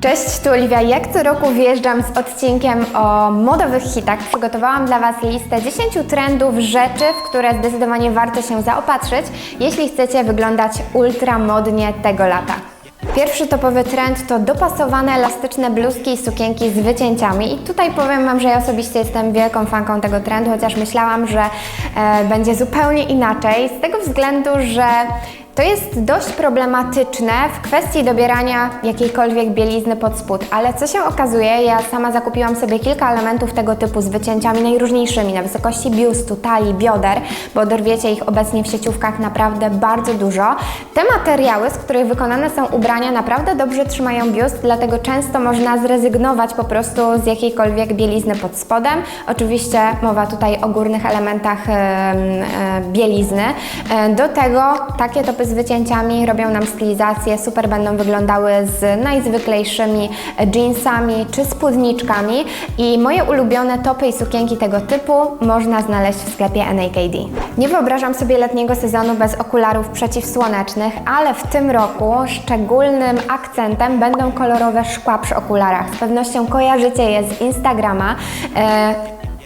Cześć, tu Oliwia. Jak co roku wjeżdżam z odcinkiem o modowych hitach. Przygotowałam dla Was listę 10 trendów, rzeczy, w które zdecydowanie warto się zaopatrzyć, jeśli chcecie wyglądać ultra modnie tego lata. Pierwszy topowy trend to dopasowane elastyczne bluzki i sukienki z wycięciami. I tutaj powiem Wam, że ja osobiście jestem wielką fanką tego trendu, chociaż myślałam, że e, będzie zupełnie inaczej. Z tego względu, że to jest dość problematyczne w kwestii dobierania jakiejkolwiek bielizny pod spód, ale co się okazuje, ja sama zakupiłam sobie kilka elementów tego typu z wycięciami najróżniejszymi na wysokości biustu, talii, bioder, bo dorwiecie ich obecnie w sieciówkach naprawdę bardzo dużo. Te materiały, z których wykonane są ubrania, naprawdę dobrze trzymają biust, dlatego często można zrezygnować po prostu z jakiejkolwiek bielizny pod spodem. Oczywiście mowa tutaj o górnych elementach e, bielizny. E, do tego takie topy z wycięciami robią nam stylizację, super będą wyglądały z najzwyklejszymi jeansami czy spódniczkami i moje ulubione topy i sukienki tego typu można znaleźć w sklepie NAKD. Nie wyobrażam sobie letniego sezonu bez okularów przeciwsłonecznych, ale w tym roku szczególnym akcentem będą kolorowe szkła przy okularach. Z pewnością kojarzycie je z Instagrama.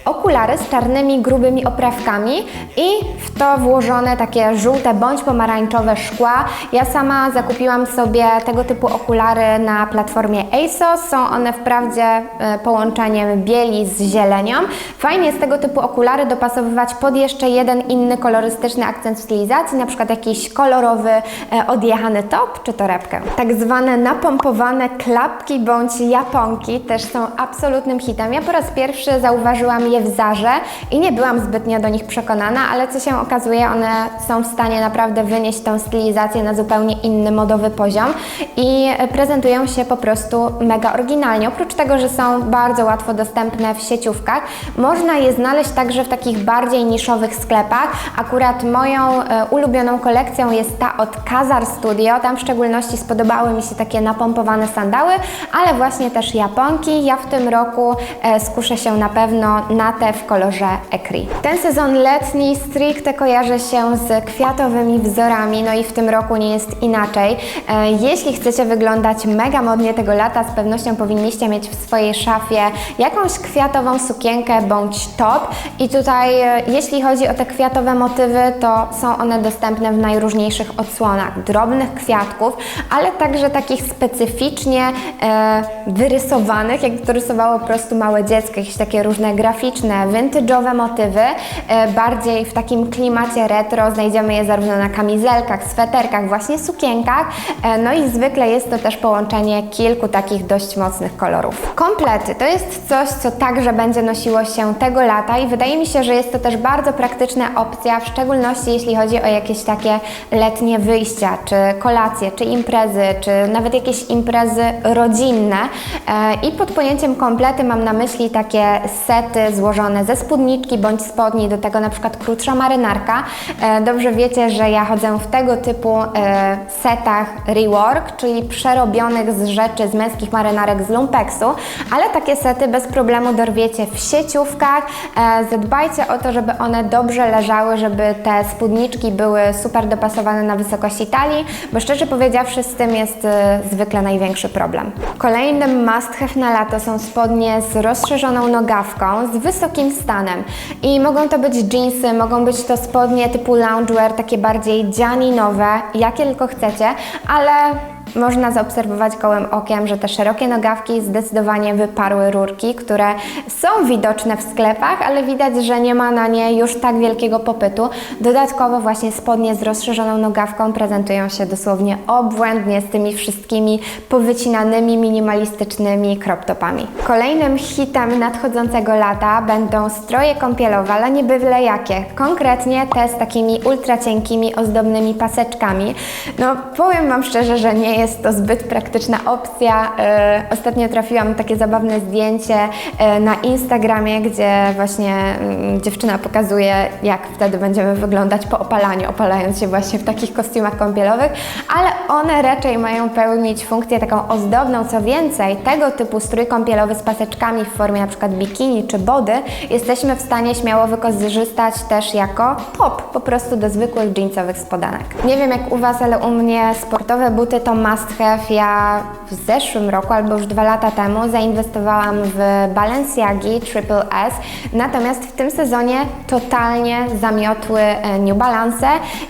Okulary z czarnymi, grubymi oprawkami i w to włożone takie żółte bądź pomarańczowe szkła. Ja sama zakupiłam sobie tego typu okulary na platformie ASOS. Są one wprawdzie e, połączeniem bieli z zielenią. Fajnie z tego typu okulary dopasowywać pod jeszcze jeden inny kolorystyczny akcent w stylizacji, na przykład jakiś kolorowy e, odjechany top czy torebkę. Tak zwane napompowane klapki bądź japonki też są absolutnym hitem. Ja po raz pierwszy zauważyłam je w Zarze i nie byłam zbytnio do nich przekonana, ale co się okazuje, one są w stanie naprawdę wynieść tą stylizację na zupełnie inny modowy poziom i prezentują się po prostu mega oryginalnie. Oprócz tego, że są bardzo łatwo dostępne w sieciówkach, można je znaleźć także w takich bardziej niszowych sklepach. Akurat moją e, ulubioną kolekcją jest ta od Kazar Studio. Tam w szczególności spodobały mi się takie napompowane sandały, ale właśnie też japonki. Ja w tym roku e, skuszę się na pewno na te w kolorze ecri. Ten sezon letni stricte kojarzy się z kwiatowymi wzorami, no i w tym roku nie jest inaczej. E, Jeśli chcecie wyglądać mega modnie tego lata, z pewnością powinniście mieć w swojej szafie jakąś kwiatową sukienkę bądź top. I tutaj, e, jeśli chodzi o te kwiatowe motywy, to są one dostępne w najróżniejszych odsłonach. Drobnych kwiatków, ale także takich specyficznie e, wyrysowanych, jak to rysowało po prostu małe dziecko, jakieś takie różne graficzne, vintage'owe motywy. E, bardziej w takim klimacie retro znajdziemy je zarówno na kamizelkach, sweterkach, właśnie sukienkach. E, no i zwykle jest to też połączenie kilku takich dość mocnych kolorów. Komplety to jest coś, co także będzie nosiło się tego lata i wydaje mi się, że jest to też bardzo praktyczna opcja, w szczególności jeśli chodzi o jakieś takie letnie wyjścia, czy kolacje, czy imprezy, czy nawet jakieś imprezy rodzinne. E, I pod pojęciem komplety mam na myśli takie sety złożone ze spódniczki bądź spodni, do tego na przykład krótsza marynarka. E, Dobrze wiecie, że ja chodzę w tego typu e, setach rework, czyli przerobionych z rzeczy z męskich marynarek z lumpeksu, ale takie sety bez problemu dorwiecie w sieciówkach. E, Zadbajcie o to, żeby one dobrze leżały, żeby te spódniczki były super dopasowane na wysokości talii, bo szczerze powiedziawszy z tym jest zwykle największy problem. Kolejnym must have na lato są spodnie z rozszerzoną nogawką, z wysokim stanem. I mogą to być jeansy, mogą być to spodnie typu loungewear, takie bardziej dzianinowe, jakie tylko chcecie, ale można zaobserwować gołym okiem, że te szerokie nogawki zdecydowanie wyparły rurki, które są widoczne w sklepach, ale widać, że nie ma na nie już tak wielkiego popytu. Dodatkowo właśnie spodnie z rozszerzoną nogawką prezentują się dosłownie obłędnie z tymi wszystkimi powycinanymi, minimalistycznymi crop topami. Kolejnym hitem nadchodzącego lata będą stroje kąpielowe, ale nie byle jakie. Konkretnie te z takimi ultra cienkimi, ozdobnymi paseczkami. No powiem Wam szczerze, że nie jest to zbyt praktyczna opcja. E, ostatnio trafiłam takie zabawne zdjęcie e, na Instagramie, gdzie właśnie mm, dziewczyna pokazuje, jak wtedy będziemy wyglądać po opalaniu, opalając się właśnie w takich kostiumach kąpielowych, ale one raczej mają pełnić funkcję taką ozdobną. Co więcej, tego typu strój kąpielowy z paseczkami w formie przykład bikini czy body jesteśmy w stanie śmiało wykorzystać też jako top, po prostu do zwykłych jeansowych spodanek. Nie wiem jak u Was, ale u mnie sportowe buty to must must have. Ja w zeszłym roku albo już dwa lata temu zainwestowałam w Balenciagi Triple S, natomiast w tym sezonie totalnie zamiotły e, New Balance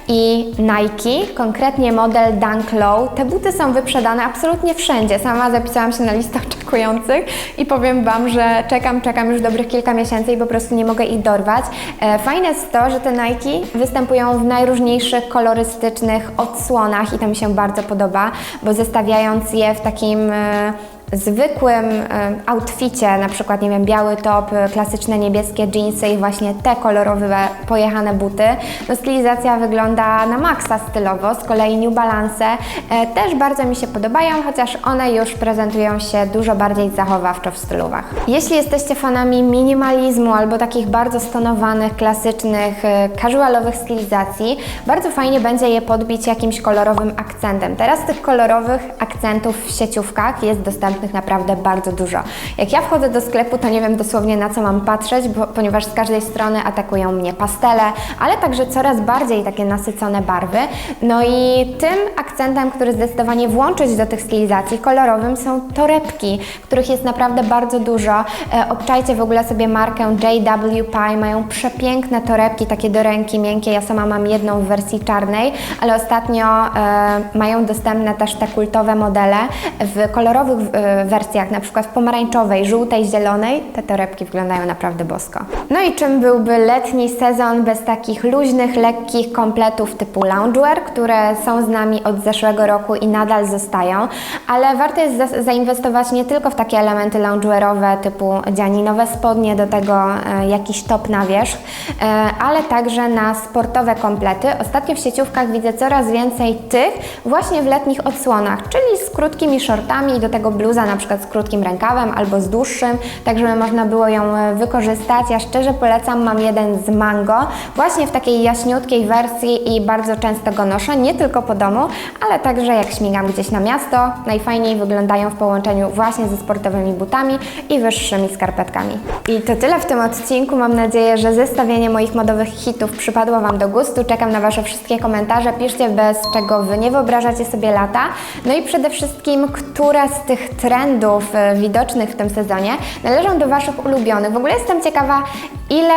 i Nike, konkretnie model Dunk Low. Te buty są wyprzedane absolutnie wszędzie. Sama zapisałam się na listę oczekujących i powiem Wam, że czekam, czekam już dobrych kilka miesięcy i po prostu nie mogę ich dorwać. E, Fajne jest to, że te Nike występują w najróżniejszych kolorystycznych odsłonach i to mi się bardzo podoba, bo zestawiając je w takim e, zwykłym e, outficie, na przykład, nie wiem, biały top, e, klasyczne niebieskie jeansy i właśnie te kolorowe, pojechane buty, no stylizacja wygląda na maksa stylowo. Z kolei New Balance e, też bardzo mi się podobają, chociaż one już prezentują się dużo bardziej zachowawczo w stylówach. Jeśli jesteście fanami minimalizmu albo takich bardzo stonowanych, klasycznych, casualowych stylizacji, bardzo fajnie będzie je podbić jakimś kolorowym akcentem. Teraz tych kolorowych akcentów w sieciówkach jest dostępnych naprawdę bardzo dużo. Jak ja wchodzę do sklepu, to nie wiem dosłownie na co mam patrzeć, bo, ponieważ z każdej strony atakują mnie pastele, ale także coraz bardziej takie nasycone barwy. No i tym akcentem, który zdecydowanie włączyć do tych stylizacji kolorowym są torebki, których jest naprawdę bardzo dużo. E, obczajcie w ogóle sobie markę JW Pie, mają przepiękne torebki, takie do ręki, miękkie. Ja sama mam jedną w wersji czarnej, ale ostatnio e, mają dostępne też te kultowe modele w kolorowych wersjach, na przykład w pomarańczowej, żółtej, zielonej. Te torebki wyglądają naprawdę bosko. No i czym byłby letni sezon bez takich luźnych, lekkich kompletów typu loungewear, które są z nami od zeszłego roku i nadal zostają, ale warto jest za- zainwestować nie tylko w takie elementy loungewearowe typu dzianinowe spodnie, do tego e, jakiś top na wierzch, e, ale także na sportowe komplety. Ostatnio w sieciówkach widzę coraz więcej tych właśnie w letnich odsłonach, czyli z krótkimi shortami i do tego bluza na przykład z krótkim rękawem albo z dłuższym, tak żeby można było ją e, wykorzystać. Ja szczerze polecam, mam jeden z mango, właśnie w takiej jaśniutkiej wersji i bardzo często go noszę, nie tylko po domu, ale także jak śmigam gdzieś na miasto. Najfajniej wyglądają w połączeniu właśnie ze sportowymi butami i wyższymi skarpetkami. I to tyle w tym odcinku. Mam nadzieję, że zestawienie moich modowych hitów przypadło Wam do gustu. Czekam na Wasze wszystkie komentarze. Piszcie, bez czego Wy nie wyobrażacie sobie lata. No i przede wszystkim, które z tych trendów e, widocznych w tym sezonie należą do Waszych ulubionych. W ogóle jestem ciekawa, ile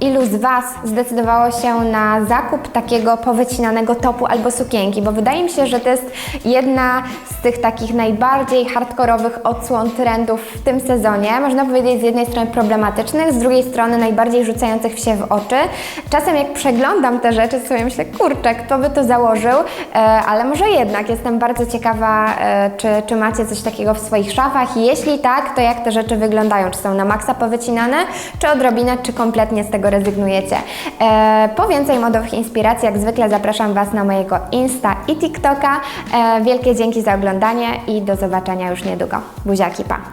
Ilu z Was zdecydowało się na zakup takiego powycinanego topu albo sukienki? Bo wydaje mi się, że to jest jedna z tych takich najbardziej hardkorowych odsłon trendów w tym sezonie. Można powiedzieć z jednej strony problematycznych, z drugiej strony najbardziej rzucających się w oczy. Czasem jak przeglądam te rzeczy, sobie myślę, kurczę, kto by to założył? E, ale może jednak jestem bardzo ciekawa, e, czy, czy macie coś takiego w swoich szafach. Jeśli tak, to jak te rzeczy wyglądają? Czy są na maksa powycinane, czy odrobinę, czy kompletnie z tego rezygnujecie? E, po więcej modowych inspiracji, jak zwykle zapraszam Was na mojego Insta i TikToka. E, wielkie dzięki za oglądanie i do zobaczenia już niedługo. Buziaki, pa!